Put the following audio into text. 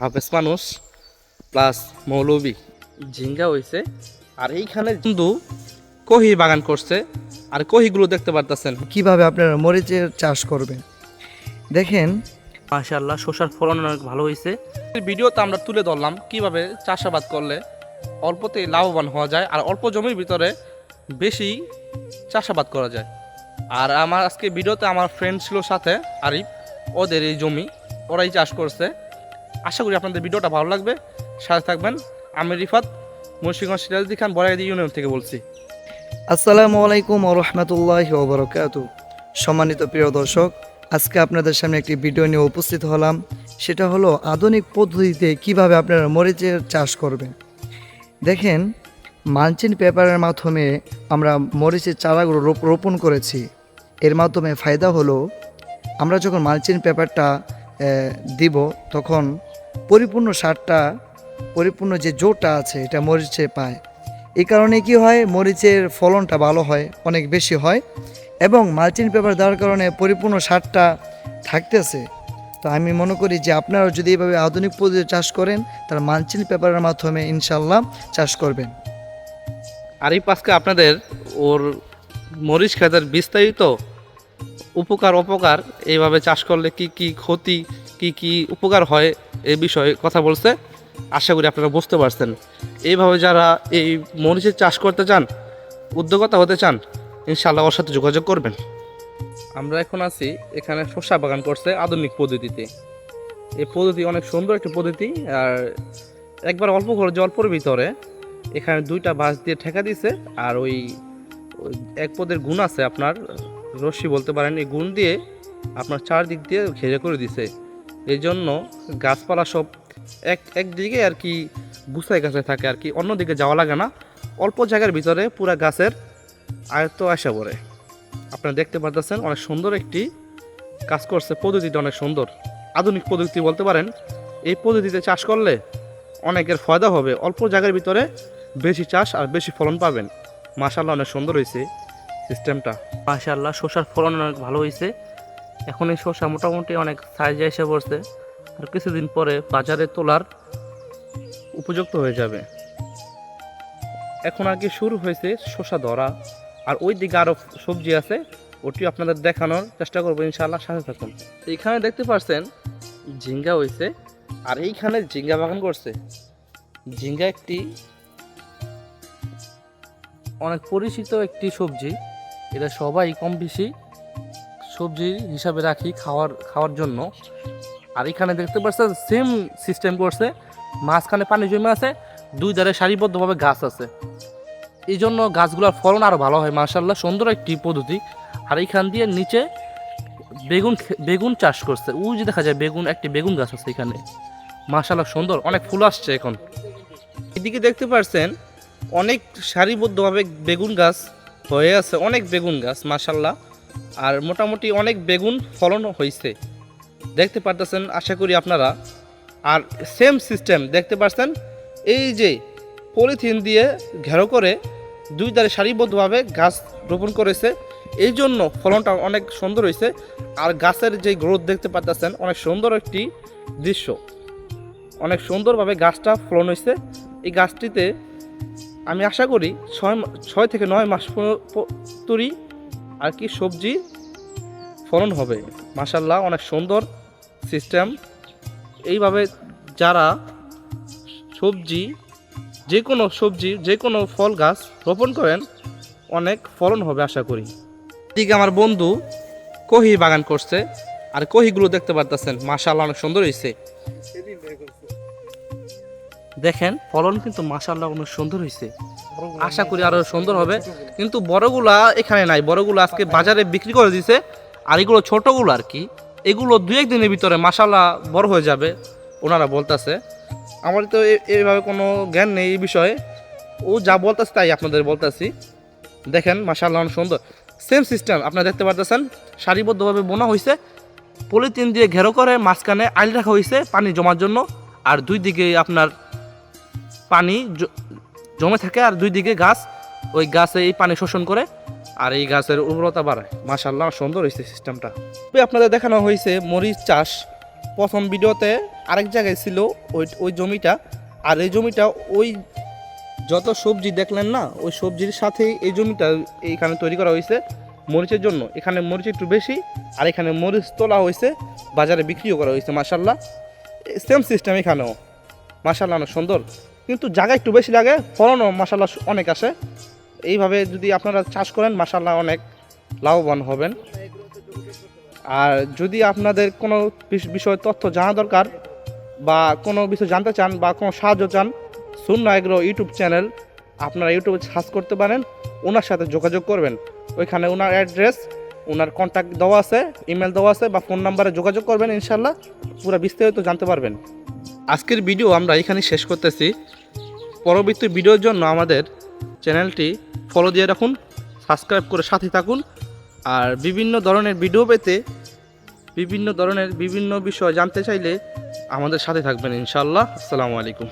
হাফেজ মানুষ প্লাস মৌলবী। ঝিঙ্গা হইছে। আর এইখানে কিন্তু কহি বাগান করছে আর কহিগুলো দেখতে পারতেছেন। কীভাবে আপনারা মরিচের চাষ করবেন? দেখেন। মাশাআল্লাহ শসার ফলন অনেক ভালো হয়েছে ভিডিওতে আমরা তুলে ধরলাম কীভাবে চাষাবাদ করলে অল্পতেই লাভবান হওয়া যায় আর অল্প জমির ভিতরে বেশি চাষাবাদ করা যায়। আর আমার আজকে ভিডিওতে আমার ফ্রেন্ড ছিল সাথে আরিফ। ওদের এই জমি ওরাই চাষ করছে। আশা করি আপনাদের ভিডিওটা ভালো লাগবে। সাথে থাকবেন আমি রিফাত, মুন্সিগঞ্জ সিরাজদি খান বড়াইদি ইউনিয়ন থেকে বলছি। আসসালামু আলাইকুম রহমতুল্লাহ ওবরকাত সম্মানিত প্রিয় দর্শক, আজকে আপনাদের সামনে একটি ভিডিও নিয়ে উপস্থিত হলাম। সেটা হলো আধুনিক পদ্ধতিতে কীভাবে আপনারা মরিচের চাষ করবেন। দেখেন মালচিন পেপারের মাধ্যমে আমরা মরিচের চারাগুলো রোপ- রোপণ করেছি। এর মাধ্যমে ফায়দা হলো, আমরা যখন মালচিন পেপারটা দিব, তখন পরিপূর্ণ সারটা, পরিপূর্ণ যে জোটা আছে, এটা মরিচে পায়। এই কারণে কি হয়? মরিচের ফলনটা ভালো হয়, অনেক বেশি হয় এবং মালচিন পেপার দেওয়ার কারণে পরিপূর্ণ সারটা থাকতেছে। তো আমি মনে করি যে আপনারা যদি এইভাবে আধুনিক পদ্ধতিতে চাষ করেন, তাহলে মালচিন পেপারের মাধ্যমে ইনশাল্লাহ চাষ করবেন। আরিফ আজকে আপনাদের ওর মরিচ খেতের বিস্তারিত উপকার অপকার এইভাবে চাষ করলে কি কি ক্ষতি, কি কি উপকার হয় এই বিষয়ে কথা বলছে। আশা করি আপনারা বুঝতে পারছেন। এইভাবে যারা এই মরিচের চাষ করতে চান উদ্যোগতা হতে চান, ইনশাআল্লাহ ওর সাথে যোগাযোগ করবেন। আমরা এখন আছি, এখানে শসা বাগান করছে আধুনিক পদ্ধতিতে। এই পদ্ধতি অনেক সুন্দর একটি পদ্ধতি, আর একবার অল্প খরচে অল্পর ভিতরে এখানে দুইটা বাঁশ দিয়ে ঠেকা দিছে আর ওই এক পদের গুণ আছে আপনার, রশ্মি বলতে পারেন, এই গুণ দিয়ে আপনার চারদিক দিয়ে ঘেরে করে দিছে এই জন্য গাছপালা সব এক, একদিকে আর কি গুছায় গাছে থাকে আর কি, অন্যদিকে যাওয়া লাগে না। অল্প জায়গার ভিতরে পুরা গাছের আয়ত্ত আসা পড়ে। আপনারা দেখতে পাচ্ছেন অনেক সুন্দর একটি কাজ করছে, পদ্ধতিটা অনেক সুন্দর। আধুনিক পদ্ধতি বলতে পারেন, এই পদ্ধতিতে চাষ করলে অনেকের ফায়দা হবে। অল্প জায়গার ভিতরে বেশি চাষ আর বেশি ফলন পাবেন। মাশাল্লাহ অনেক সুন্দর হয়েছে সিস্টেমটা। মাশাল্লাহ শসার ফলন অনেক ভালো হয়েছে এখন এই শসা মোটামুটি অনেক সাইজে এসে পড়ছে। আর কিছুদিন পরে বাজারে তোলার উপযুক্ত হয়ে যাবে। এখন কি শুরু হয়েছে শসা ধরা। আর ওই দিকে আরও সবজি আছে, ওটি আপনাদের দেখানোর চেষ্টা করব ইনশাআল্লাহ, সাথে থাকুন। এইখানে দেখতে পাচ্ছেন ঝিঙ্গা হয়েছে, আর এইখানে ঝিঙ্গা বাগান করছে। ঝিঙ্গা একটি অনেক পরিচিত একটি সবজি, এটা সবাই কম বেশি সবজি হিসাবে রাখি খাওয়ার খাওয়ার জন্য। আর এখানে দেখতে পাচ্ছেন সেম সিস্টেম করছে। মাঝখানে পানি জমে আছে, দুই ধারে সারিবদ্ধভাবে গাছ আছে। এই জন্য গাছগুলোর ফলন আরও ভালো হয় মার্শাল্লাহ সুন্দর একটি পদ্ধতি। আর এইখান দিয়ে নিচে বেগুন বেগুন চাষ করছে। ওই যে দেখা যায়, বেগুন, একটি বেগুন গাছ আছে এখানে। মার্শাল্লাহ সুন্দর, অনেক ফুল আসছে এখন। এদিকে দেখতে পাচ্ছেন অনেক সারিবদ্ধভাবে বেগুন গাছ হয়ে আছে, অনেক বেগুন গাছ মাশাল্লাহ আর মোটামুটি অনেক বেগুন ফলন হয়েছে দেখতে পারতেছেন, আশা করি আপনারা। আর সেম সিস্টেম দেখতে পাচ্ছেন এই যে পলিথিন দিয়ে ঘেরো করে দুই ধারে সারিবদ্ধভাবে গাছ রোপণ করেছে, এই জন্য ফলনটা অনেক সুন্দর হয়েছে আর গাছের যে গ্রোথ দেখতে পাচ্ছেন অনেক সুন্দর একটি দৃশ্য। অনেক সুন্দরভাবে গাছটা ফলন হয়েছে এই গাছটিতে আমি আশা করি ছয় ছয় থেকে নয় মাস তুরি আর কি সবজি ফলন হবে। মাসাল্লাহ অনেক সুন্দর সিস্টেম এইভাবে যারা সবজি যে কোনো সবজি যে কোনো ফল গাছ রোপণ করেন, অনেক ফলন হবে আশা করি। এদিকে আমার বন্ধু কহি বাগান করছে, আর কহিগুলো দেখতে পারতেছেন মাসাল্লাহ অনেক সুন্দর হয়েছে দেখেন, ফলন কিন্তু মাসাল্লাহ অনেক সুন্দর হয়েছে আশা করি আরও সুন্দর হবে। কিন্তু বড়গুলা এখানে নাই। বড়গুলো আজকে বাজারে বিক্রি করে দিছে। আর এগুলো ছোটগুলো আর কি। এগুলো দু দিনের ভিতরে মাসাল্লাহ বড় হয়ে যাবে, ওনারা বলতেছে। আমার তো এইভাবে কোনো জ্ঞান নেই এই বিষয়ে। ও যা বলতেছে তাই আপনাদের বলতেছি। দেখেন মাসাল্লাহ অনেক সুন্দর। সেম সিস্টেম আপনারা দেখতে পারতেছেন। সারিবদ্ধভাবে বোনা হয়েছে পলিথিন দিয়ে ঘেরো করে মাঝখানে আইল রাখা হয়েছে পানি জমার জন্য। আর দুই দিকে আপনার পানি জমে থাকে আর দুই দিকে গাছ, ওই গাছে এই পানি শোষণ করে, আর এই গাছের উর্বরতা বাড়ায়। মাশাল্লাহ সুন্দর হয়েছে সিস্টেমটা আপনাদের দেখানো হয়েছে মরিচ চাষ। প্রথম ভিডিওতে আরেক জায়গায় ছিল ওই ওই জমিটা, আর এই জমিটা ওই যত সবজি দেখলেন না, ওই সবজির সাথেই এই জমিটা এইখানে তৈরি করা হয়েছে মরিচের জন্য। এখানে মরিচ একটু বেশি, আর এখানে মরিচ তোলা হয়েছে বাজারে বিক্রিও করা হয়েছে মাসাল্লাহ সেম সিস্টেম এখানেও। মাসাল্লাহ অনেক সুন্দর। কিন্তু জায়গা একটু বেশি লাগে। ফলনও মাসাল্লাহ অনেক আসে। এইভাবে যদি আপনারা চাষ করেন মাসাল্লাহ অনেক লাভবান হবেন। আর যদি আপনাদের কোনো বিষ- বিষয়ে তথ্য জানা দরকার বা কোনো বিষয় জানতে চান বা কোনো সাহায্য চান শূন্য এগ্রো ইউটিউব চ্যানেল, আপনারা ইউটিউবে সার্চ করতে পারেন ওনার সাথে যোগাযোগ করবেন। ওইখানে ওনার অ্যাড্রেস ওনার কন্ট্যাক্ট দেওয়া আছে, ইমেল দেওয়া আছে বা ফোন নাম্বারে যোগাযোগ করবেন ইনশাল্লাহ পুরো বিস্তারিত জানতে পারবেন। আজকের ভিডিও আমরা এখানে শেষ করতেছি। পরবর্তী ভিডিওর জন্য আমাদের চ্যানেলটি ফলো দিয়ে রাখুন সাবস্ক্রাইব করে সাথে থাকুন, আর বিভিন্ন ধরনের ভিডিও পেতে বিভিন্ন ধরনের বিভিন্ন বিষয় জানতে চাইলে আমাদের সাথে থাকবেন ইনশাল্লাহ আসসালামু আলাইকুম।